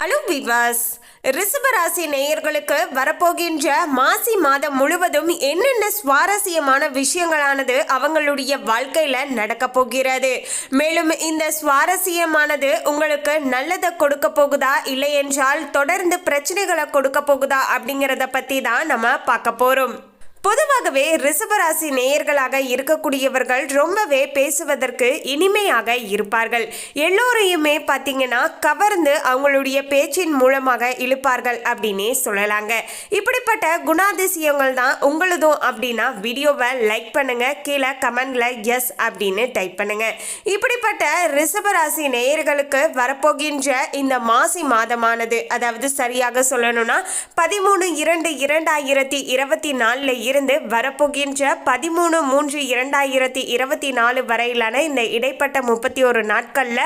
Hello விவாஸ் ரிஷபராசி நேயர்களுக்கு வரப்போகின்ற மாசி மாதம் முழுவதும் என்னென்ன சுவாரஸ்யமான விஷயங்களானது அவங்களுடைய வாழ்க்கையில நடக்க போகிறது? மேலும் இந்த சுவாரஸ்யமானது உங்களுக்கு நல்லதை கொடுக்க போகுதா? இல்லை என்றால் தொடர்ந்து பிரச்சனைகளை கொடுக்க போகுதா? அப்படிங்கிறத பத்தி தான் நம்ம பார்க்க போறோம். பொதுவாகவே ரிசவராசி நேயர்களாக இருக்கக்கூடியவர்கள் ரொம்பவே பேசுவதற்கு இனிமையாக இருப்பார்கள். எல்லோரையுமே பார்த்தீங்கன்னா கவர்ந்து அவங்களுடைய பேச்சின் மூலமாக இழுப்பார்கள் அப்படின்னே சொல்லலாங்க. இப்படிப்பட்ட குணாதிசயங்கள் தான் உங்களுதும் அப்படின்னா வீடியோவை லைக் பண்ணுங்க கீழே கமெண்ட்ல எஸ் அப்படின்னு டைப் பண்ணுங்க. இப்படிப்பட்ட ரிசவராசி நேயர்களுக்கு வரப்போகின்ற இந்த மாசி மாதமானது அதாவது சரியாக சொல்லணும்னா பதிமூணு இரண்டு இரண்டாயிரத்தி இருபத்தி நாலுல இருந்து வரப்போகின்ற பதிமூணு மூன்று இரண்டாயிரத்தி இருபத்தி நாலு வரையிலான இந்த இடைப்பட்ட முப்பத்தி ஒரு நாட்களில்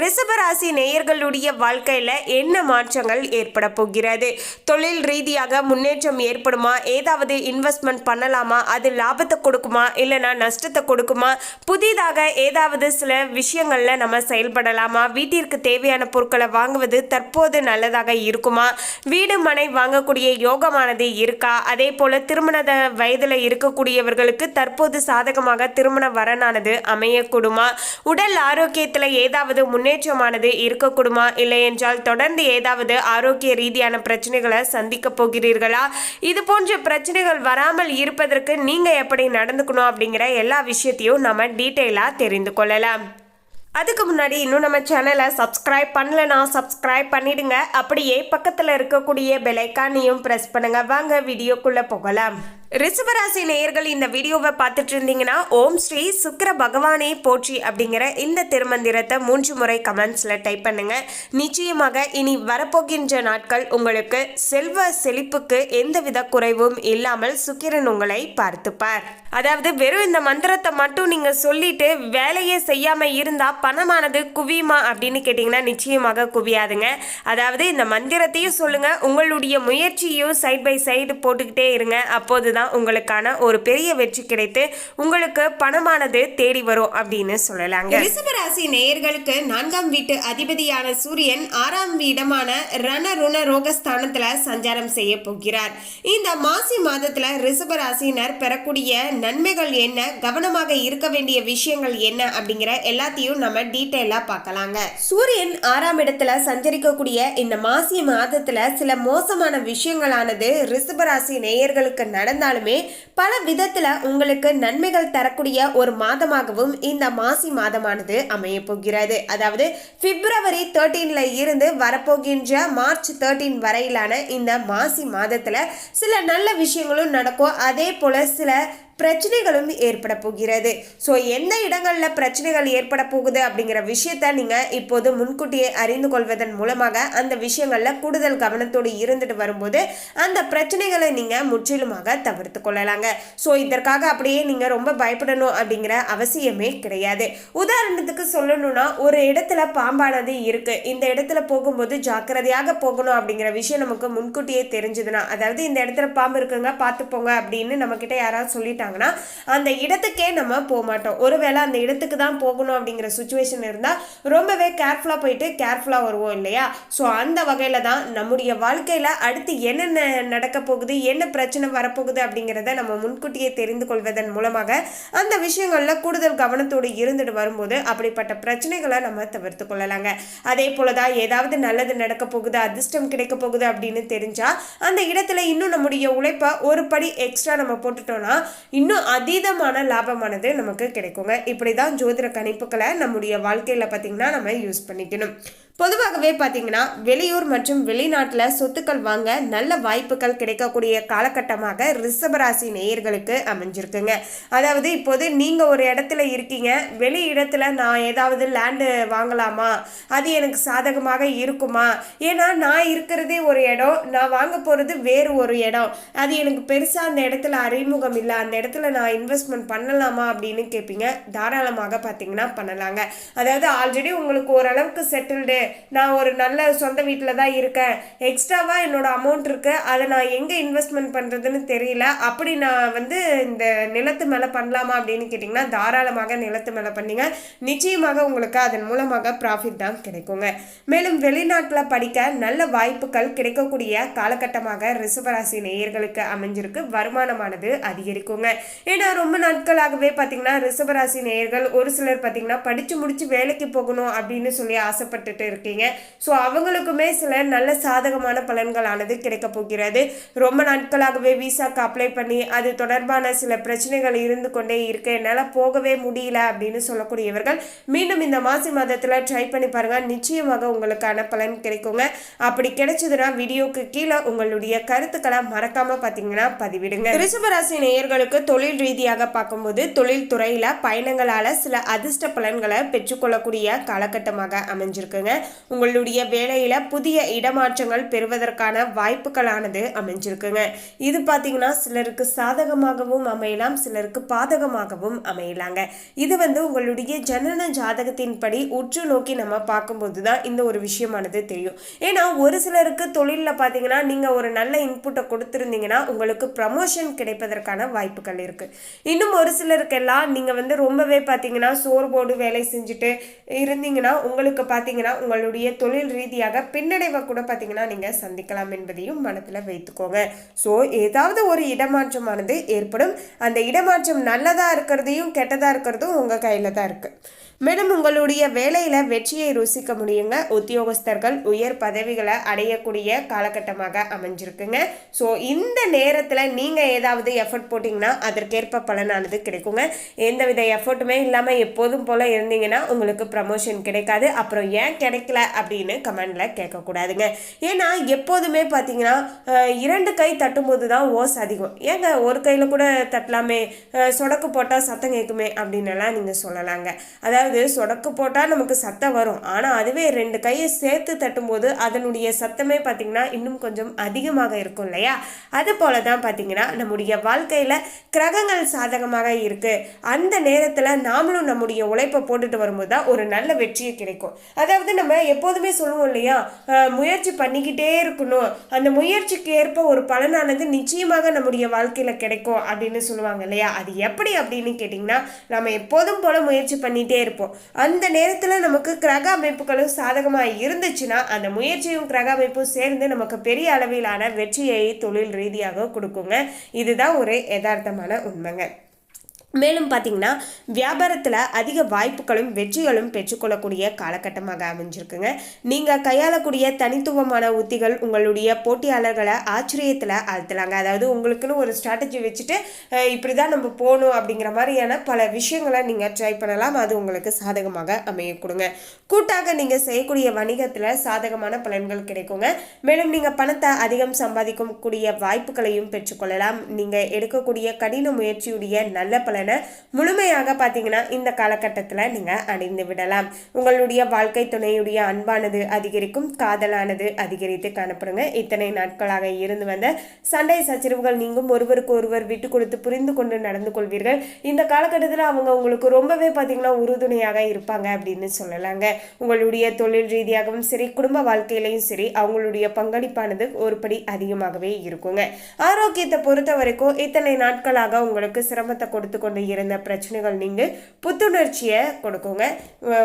ரிஷபராசி நேயர்களுடைய வாழ்க்கையில் என்ன மாற்றங்கள் ஏற்பட போகிறது? தொழில் ரீதியாக முன்னேற்றம் ஏற்படுமா? ஏதாவது இன்வெஸ்ட்மெண்ட் பண்ணலாமா? அது லாபத்தை கொடுக்குமா? இல்லைனா நஷ்டத்தை கொடுக்குமா? புதிதாக ஏதாவது சில விஷயங்களில் நம்ம செயல்படலாமா? வீட்டிற்கு தேவையான பொருட்களை வாங்குவது தற்போது நல்லதாக இருக்குமா? வீடு மனை வாங்கக்கூடிய யோகமானது இருக்கா? அதே போல திருமண வயதில் இருக்கக்கூடியவர்களுக்கு தற்போது சாதகமாக திருமண வரனானது அமையக்கூடுமா? உடல் ஆரோக்கியத்தில் ஏதாவது முன்னேற்றமானது இருக்கக்கூடுமா? இல்லை என்றால் தொடர்ந்து ஏதாவது ஆரோக்கிய ரீதியான பிரச்சனைகளை சந்திக்க போகிறீர்களா? இது போன்ற பிரச்சனைகள் வராமல் இருப்பதற்கு நீங்கள் எப்படி நடந்துக்கணும் அப்படிங்கிற எல்லா விஷயத்தையும் நம்ம டீட்டெயிலாக தெரிந்து கொள்ளலாம். அதுக்கு முன்னாடி இன்னும் நம்ம சேனலை சப்ஸ்கிரைப் பண்ணலனா சப்ஸ்கிரைப் பண்ணிடுங்க. அப்படியே பக்கத்தில் இருக்கக்கூடிய பெலைக்கானையும் ப்ரெஸ் பண்ணுங்கள் வாங்க வீடியோக்குள்ளே போகலாம். ரிசவராசி நேயர்கள் இந்த வீடியோவை பார்த்துட்டு இருந்தீங்கன்னா ஓம் ஸ்ரீ சுக்கர பகவானே போற்றி அப்படிங்கிற இந்த திருமந்திரத்தை மூன்று முறை கமெண்ட்ஸில் டைப் பண்ணுங்க. நிச்சயமாக இனி வரப்போகின்ற நாட்கள் உங்களுக்கு செல்வ செழிப்புக்கு எந்தவித குறைவும் இல்லாமல் சுக்கிரன் உங்களை பார்த்துப்பார். அதாவது வெறும் இந்த மந்திரத்தை மட்டும் நீங்க சொல்லிட்டு வேலையே செய்யாம இருந்தா பணமானது குவியுமா அப்படின்னு கேட்டிங்கன்னா நிச்சயமாக குவியாதுங்க. அதாவது இந்த மந்திரத்தையும் சொல்லுங்க உங்களுடைய முயற்சியும் சைட் பை சைடு போட்டுக்கிட்டே இருங்க. தான் உங்களுக்கான ஒரு பெரிய வெற்றி கிடைத்து உங்களுக்கு பணமானது தேடி வரும் அப்படின்னு சொல்லலாங்க. ரிஷபராசி நேயர்களுக்கு நான்காம் வீட்டு அதிபதியான சூரியன் ஆறாம் வீடமான ரண ருண ரோகஸ்தானத்துல சஞ்சாரம் செய்ய போகிறார். இந்த மாசி மாதத்துல ரிஷபராசினர் பெறக்கூடிய நன்மைகள் என்ன கவனமாக இருக்க வேண்டிய விஷயங்கள் என்ன அப்படிங்கிற எல்லாத்தையும் நம்ம டீட்டெயிலா பார்க்கலாங்க. சூரியன் ஆறாம் இடத்துல சஞ்சரிக்கக்கூடிய இந்த மாசி மாதத்துல சில மோசமான விஷயங்களானது ரிஷபராசி நேயர்களுக்கு நடந்தாலுமே பல விதத்தில் உங்களுக்கு நன்மைகள் தரக்கூடிய ஒரு மாதமாகவும் இந்த மாசி மாதமானது அமைய போகிறது. அதாவது பிப்ரவரி தேர்ட்டீனில் இருந்து வரப்போகின்ற மார்ச் தேர்ட்டீன் வரையிலான இந்த மாசி மாதத்தில் சில நல்ல விஷயங்களும் நடக்கும். அதே போல சில பிரச்சனைகளும் ஏற்பட போகிறது. ஸோ எந்த இடங்களில் பிரச்சனைகள் ஏற்பட போகுது அப்படிங்கிற விஷயத்த நீங்கள் இப்போது முன்கூட்டியே அறிந்து கொள்வதன் மூலமாக அந்த விஷயங்களில் கூடுதல் கவனத்தோடு இருந்துட்டு வரும்போது அந்த பிரச்சனைகளை நீங்கள் முற்றிலுமாக தவிர்த்து கொள்ளலாங்க. ஸோ இதற்காக அப்படியே நீங்கள் ரொம்ப பயப்படணும் அப்படிங்கிற அவசியமே கிடையாது. உதாரணத்துக்கு சொல்லணும்னா ஒரு இடத்துல பாம்பானது இருக்கு. இந்த இடத்துல போகும்போது ஜாக்கிரதையாக போகணும் அப்படிங்கிற விஷயம் நமக்கு முன்கூட்டியே தெரிஞ்சதுன்னா அதாவது இந்த இடத்துல பாம்பு இருக்குங்க பார்த்து போங்க அப்படின்னு நம்மக்கிட்ட யாராவது சொல்லிட்டு சொல்லிட்டாங்கன்னா அந்த இடத்துக்கே நம்ம போக மாட்டோம் ஒருவேளை அந்த இடத்துக்கு தான் போகணும் அப்படிங்கிற சுச்சுவேஷன் இருந்தால் ரொம்பவே கேர்ஃபுல்லாக போயிட்டு கேர்ஃபுல்லாக வருவோம் இல்லையா? ஸோ அந்த வகையில் தான் நம்முடைய வாழ்க்கையில் அடுத்து என்னென்ன நடக்க போகுது என்ன பிரச்சனை வரப்போகுது அப்படிங்கிறத நம்ம முன்கூட்டியே தெரிந்து கொள்வதன் மூலமாக அந்த விஷயங்களில் கூடுதல் கவனத்தோடு இருந்துட்டு வரும்போது அப்படிப்பட்ட பிரச்சனைகளை நம்ம தவிர்த்து கொள்ளலாங்க. அதே போல தான் ஏதாவது நல்லது நடக்க போகுது அதிர்ஷ்டம் கிடைக்க போகுது அப்படின்னு தெரிஞ்சா அந்த இடத்துல இன்னும் நம்முடைய உழைப்பை ஒரு படி எக்ஸ்ட்ரா நம்ம போட்டுட்டோம்னா இன்னும் அதீதமான லாபமானது நமக்கு கிடைக்குங்க. இப்படி தான் ஜோதிட கணிப்புகளை நம்முடைய வாழ்க்கையில் பார்த்திங்கன்னா நம்ம யூஸ் பண்ணிக்கணும். பொதுவாகவே பார்த்தீங்கன்னா வெளியூர் மற்றும் வெளிநாட்டில் சொத்துக்கள் வாங்க நல்ல வாய்ப்புகள் கிடைக்கக்கூடிய காலகட்டமாக ரிஷபராசி நேயர்களுக்கு அமைஞ்சிருக்குங்க. அதாவது இப்போது நீங்கள் ஒரு இடத்துல இருக்கீங்க வெளி இடத்துல நான் ஏதாவது லேண்டு வாங்கலாமா? அது எனக்கு சாதகமாக இருக்குமா? ஏன்னா நான் இருக்கிறதே ஒரு இடம் நான் வாங்க போகிறது வேறு ஒரு இடம். அது எனக்கு பெருசாக அந்த இடத்துல அறிமுகம் இல்லை அந்த இடத்துல நான் இன்வெஸ்ட்மெண்ட் பண்ணலாமா அப்படின்னு கேட்பீங்க தாராளமாக பார்த்தீங்கன்னா பண்ணலாங்க. அதாவது ஆல்ரெடி உங்களுக்கு ஓரளவுக்கு செட்டில்டு நான் ஒரு நல்ல சொந்த வீட்டில் தான் இருக்கேன். எக்ஸ்ட்ராவாக என்னோடய அமௌண்ட் இருக்குது அதை நான் எங்கே இன்வெஸ்ட்மெண்ட் பண்ணுறதுன்னு தெரியல. அப்படி நான் வந்து இந்த நிலத்து மேலே பண்ணலாமா அப்படின்னு கேட்டிங்கன்னா தாராளமாக நிலத்து மேலே பண்ணிங்க. நிச்சயமாக உங்களுக்கு அதன் மூலமாக ப்ராஃபிட் தான் கிடைக்குங்க. மேலும் வெளிநாட்டில் படிக்க நல்ல வாய்ப்புகள் கிடைக்கக்கூடிய காலகட்டமாக ரிசவராசி நேயர்களுக்கு அமைஞ்சிருக்கு. வருமானமானது அதிகரிக்குங்க. ஏன்னா ரொம்ப நாட்களாகவே பார்த்தீங்கன்னா ரிசவராசி நேயர்கள் ஒரு சிலர் பார்த்தீங்கன்னா படித்து முடித்து வேலைக்கு போகணும் அப்படின்னு சொல்லி ஆசைப்பட்டுட்டு இருக்கீங்க. ஸோ அவங்களுக்குமே சில நல்ல சாதகமான பலன்களானது கிடைக்க போகிறது. ரொம்ப நாட்களாகவே விசாக்கு அப்ளை பண்ணி அது தொடர்பான சில பிரச்சனைகள் இருந்து கொண்டே இருக்கு. என்னால் போகவே முடியல அப்படின்னு சொல்லக்கூடியவர்கள் மீண்டும் இந்த மாசி மாதத்தில் ட்ரை பண்ணி பாருங்க. நிச்சயமாக உங்களுக்கான பலன் கிடைக்குங்க. அப்படி கிடைச்சதுன்னா வீடியோக்கு கீழே உங்களுடைய கருத்துக்களை மறக்காம பார்த்தீங்கன்னா பதிவிடுங்க. ரிஷபராசி நேயர்களுக்கு தொழில் ரீதியாக பார்க்கும்போது தொழில் துறையில் பயணங்களால் சில அதிர்ஷ்ட பலன்களை பெற்றுக்கொள்ளக்கூடிய காலகட்டமாக அமைஞ்சிருக்குங்க. உங்களுடைய வேலையில புதிய இடமாற்றங்கள் பெறுவதற்கான வாய்ப்புகளானது அமைஞ்சிருக்குங்க. இது பார்த்தீங்கன்னா சிலருக்கு சாதகமாகவும் அமையலாம் சிலருக்கு பாதகமாகவும் அமையலாங்க. இது வந்து உங்களுடைய ஜனன ஜாதகத்தின்படி உற்று நோக்கி நம்ம பார்க்கும்போது தான் இந்த ஒரு விஷயமானது தெரியும். ஏன்னா ஒரு சிலருக்கு தொழிலில் பார்த்தீங்கன்னா நீங்கள் ஒரு நல்ல இன்புட்டை கொடுத்துருந்தீங்கன்னா உங்களுக்கு ப்ரமோஷன் கிடைப்பதற்கான வாய்ப்புகள் இருக்குது இன்னும் ஒரு சிலருக்கெல்லாம் நீங்கள் வந்து ரொம்பவே பார்த்தீங்கன்னா சோர்வோடு வேலை செஞ்சுட்டு இருந்தீங்கன்னா உங்களுக்கு பார்த்தீங்கன்னா உங்களுடைய தொழில் ரீதியாக பின்னடைவை கூட பார்த்தீங்கன்னா நீங்கள் சந்திக்கலாம் என்பதையும் மனத்தில் வைத்துக்கோங்க. ஸோ ஏதாவது ஒரு இடமாற்றமானது ஏற்படும். அந்த இடமாற்றம் நல்லதாக இருக்கிறதையும் கெட்டதாக இருக்கிறதும் உங்கள் கையில் தான் இருக்குது மேடம் உங்களுடைய வேலையில் வெற்றியை ருசிக்க முடியுங்க. உத்தியோகஸ்தர்கள் உயர் பதவிகளை அடையக்கூடிய காலகட்டமாக அமைஞ்சிருக்குங்க. ஸோ இந்த நேரத்தில் நீங்கள் ஏதாவது எஃபர்ட் போட்டிங்கன்னா அதற்கேற்ப பலனானது கிடைக்குங்க. எந்தவித எஃபர்ட்டுமே இல்லாமல் எப்போதும் போல் இருந்தீங்கன்னா உங்களுக்கு ப்ரமோஷன் கிடைக்காது. அப்புறம் ஏன் கிடைக்கல அப்படின்னு கமெண்டில் கேட்கக்கூடாதுங்க. ஏன்னா எப்போதுமே பார்த்தீங்கன்னா இரண்டு கை தட்டும்போது தான் ஓஸ் அதிகம். ஏங்க ஒரு கையில் கூட தட்டலாமே சொடக்கு போட்டால் சத்தம் கேட்குமே அப்படின்னு எல்லாம் நீங்கள் சொல்லலாங்க. அதாவது சொடக்கு போட்டால் நமக்கு சத்தம் வரும். ஆனால் அதுவே ரெண்டு கையை சேர்த்து தட்டும்போது அதனுடைய சத்தமே பார்த்தீங்கன்னா இன்னும் கொஞ்சம் அதிகமாக இருக்கும் இல்லையா? அது போல தான் பார்த்தீங்கன்னா நம்முடைய வாழ்க்கையில் கிரகங்கள் சாதகமாக இருக்குது அந்த நேரத்தில் நாமளும் நம்முடைய உழைப்பை போட்டுட்டு வரும்போது தான் ஒரு நல்ல வெற்றியை கிடைக்கும். அதாவது நம்ம எப்போதுமே சொல்லுவோம் இல்லையா? முயற்சி பண்ணிக்கிட்டே இருக்கணும். அந்த முயற்சிக்கு ஏற்ப ஒரு பலனானது நிச்சயமாக நம்முடைய வாழ்க்கையில் கிடைக்கும் அப்படின்னு சொல்லுவாங்க இல்லையா? அது எப்படி அப்படின்னு கேட்டிங்கன்னா நம்ம எப்போதும் போல முயற்சி பண்ணிகிட்டே இருப்போம். அந்த நேரத்தில் நமக்கு கிரக அமைப்புகளும் சாதகமாக இருந்துச்சுன்னா அந்த முயற்சியும் கிரக அமைப்பும் சேர்ந்து நமக்கு பெரிய அளவிலான வெற்றியை தொழில் ரீதியாக கொடுக்குங்க. இதுதான் ஒரு யதார்த்தமான உண்மைங்க. மேலும் பார்த்தீங்கன்னா வியாபாரத்தில் அதிக வாய்ப்புகளும் வெற்றிகளும் பெற்றுக்கொள்ளக்கூடிய காலகட்டமாக அமைஞ்சிருக்குங்க. நீங்கள் கையாளக்கூடிய தனித்துவமான உத்திகள் உங்களுடைய போட்டியாளர்களை ஆச்சரியத்தில் ஆழ்த்தலாங்க அதாவது உங்களுக்குன்னு ஒரு ஸ்ட்ராட்டஜி வச்சுட்டு இப்படி தான் நம்ம போகணும் அப்படிங்கிற மாதிரியான பல விஷயங்களை நீங்கள் ட்ரை பண்ணலாம். அது உங்களுக்கு சாதகமாக அமையக்கூடுங்க. கூட்டாக நீங்கள் செய்யக்கூடிய வணிகத்தில் சாதகமான பலன்கள் கிடைக்குங்க. மேலும் நீங்கள் பணத்தை அதிகம் சம்பாதிக்கக்கூடிய வாய்ப்புகளையும் பெற்றுக்கொள்ளலாம். நீங்கள் எடுக்கக்கூடிய கடின முயற்சியுடைய நல்ல பலன் முழுமையாக பார்த்தீங்கன்னா இந்த காலகட்டத்தில் நீங்கள் அடைந்து விடலாம். உங்களுடைய வாழ்க்கை துணையுடைய அன்பானது அதிகரிக்கும் காதலானது அதிகரித்து காணப்படுங்க. இத்தனை நாட்களாக இருந்து வந்த சண்டை சச்சரவுகள் நீங்கும். ஒருவருக்கு ஒருவர் விட்டு கொடுத்து புரிந்து கொண்டு நடந்து கொள்வீர்கள். இந்த காலகட்டத்தில் அவங்க உங்களுக்கு ரொம்பவே பார்த்தீங்கன்னா உறுதுணையாக இருப்பாங்க அப்படின்னு சொல்லலாங்க. உங்களுடைய தொழில் ரீதியாகவும் சரி குடும்ப வாழ்க்கையிலையும் சரி அவங்களுடைய பங்களிப்பானது ஒரு படி அதிகமாகவே இருக்குங்க. ஆரோக்கியத்தை பொறுத்த வரைக்கும் இத்தனை நாட்களாக உங்களுக்கு சிரமத்தை கொடுத்து கொண்டு இருந்த பிரச்சனைகள் நீங்க புத்துணர்ச்சியை கொடுக்குங்க.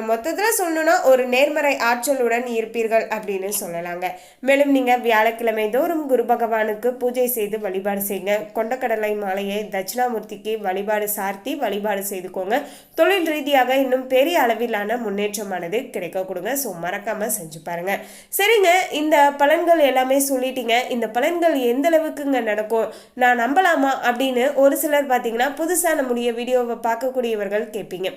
மொத்தத்தில் சொல்லணும்னா ஒரு நேர்மறை ஆற்றலுடன் இருப்பீர்கள் அப்படின்னு சொல்லலாங்க. மேலும் நீங்கள் வியாழக்கிழமை தோறும் குரு பகவானுக்கு பூஜை செய்து வழிபாடு செய்யுங்க. கொண்டக்கடலை மாலையை தட்சிணாமூர்த்திக்கு வழிபாடு சார்த்தி வழிபாடு செய்துக்கோங்க. தொழில் ரீதியாக இன்னும் பெரிய அளவிலான முன்னேற்றமானது கிடைக்க கொடுங்க ஸோ மறக்காமல் செஞ்சு பாருங்க. சரிங்க இந்த பலன்கள் எல்லாமே சொல்லிட்டீங்க. இந்த பலன்கள் எந்த அளவுக்குங்க நடக்கும்? நான் நம்பலாமா? அப்படின்னு ஒரு சிலர் பார்த்தீங்கன்னா புதுசாக நம்முடைய வீடியோவை பார்க்கக்கூடியவர்கள் கேட்பீங்க.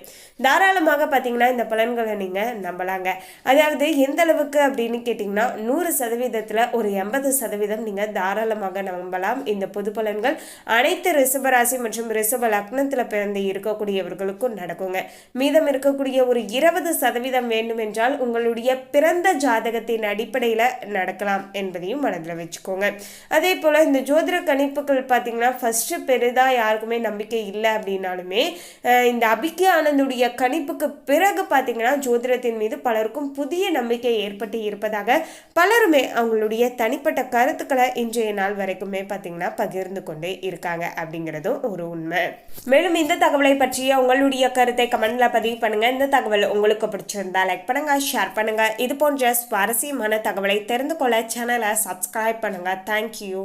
தாராளமாக பார்த்தீங்கன்னா இந்த பலன்களை நீங்கள் நம்பலாங்க. அதாவது எந்த அளவுக்கு அப்படின்னு கேட்டிங்கன்னா நூறு சதவீதத்தில் ஒரு எண்பது சதவீதம் நீங்கள் தாராளமாக நம்பலாம். இந்த பொது பலன்கள் அனைத்து ரிஷபராசி மற்றும் ரிஷப லக்னத்தில் பிறந்து இருக்கக்கூடியவர்களுக்கும் நடக்குங்க. மீதம் இருக்கக்கூடிய ஒரு இருபது சதவீதம் வேண்டுமென்றால் உங்களுடைய பிறந்த ஜாதகத்தின் அடிப்படையில் நடக்கலாம் என்பதையும் மனதில் வச்சுக்கோங்க. அதே போல் இந்த ஜோதிட கணிப்புகள் பார்த்தீங்கன்னா ஃபஸ்ட்டு பெரிதாக யாருக்குமே நம்பிக்கை இல்லை அப்படின்னு அப்படின்னாலுமே இந்த அபிக்கு ஆனந்துடைய கணிப்புக்கு பிறகு பார்த்தீங்கன்னா ஜோதிடத்தின் மீது பலருக்கும் புதிய நம்பிக்கை ஏற்பட்டு இருப்பதாக பலருமே அவங்களுடைய தனிப்பட்ட கருத்துக்களை இன்றைய நாள் வரைக்குமே பார்த்தீங்கன்னா பகிர்ந்து கொண்டே இருக்காங்க அப்படிங்கிறதும் ஒரு உண்மை. மேலும் இந்த தகவலை பற்றிய உங்களுடைய கருத்தை கமெண்ட்ல பதிவு பண்ணுங்க. இந்த தகவல் உங்களுக்கு பிடிச்சிருந்தா லைக் பண்ணுங்க ஷேர் பண்ணுங்க. இது போன்ற சுவாரஸ்யமான தகவலை தெரிந்து கொள்ள சேனலை சப்ஸ்கிரைப் பண்ணுங்க. தேங்க்யூ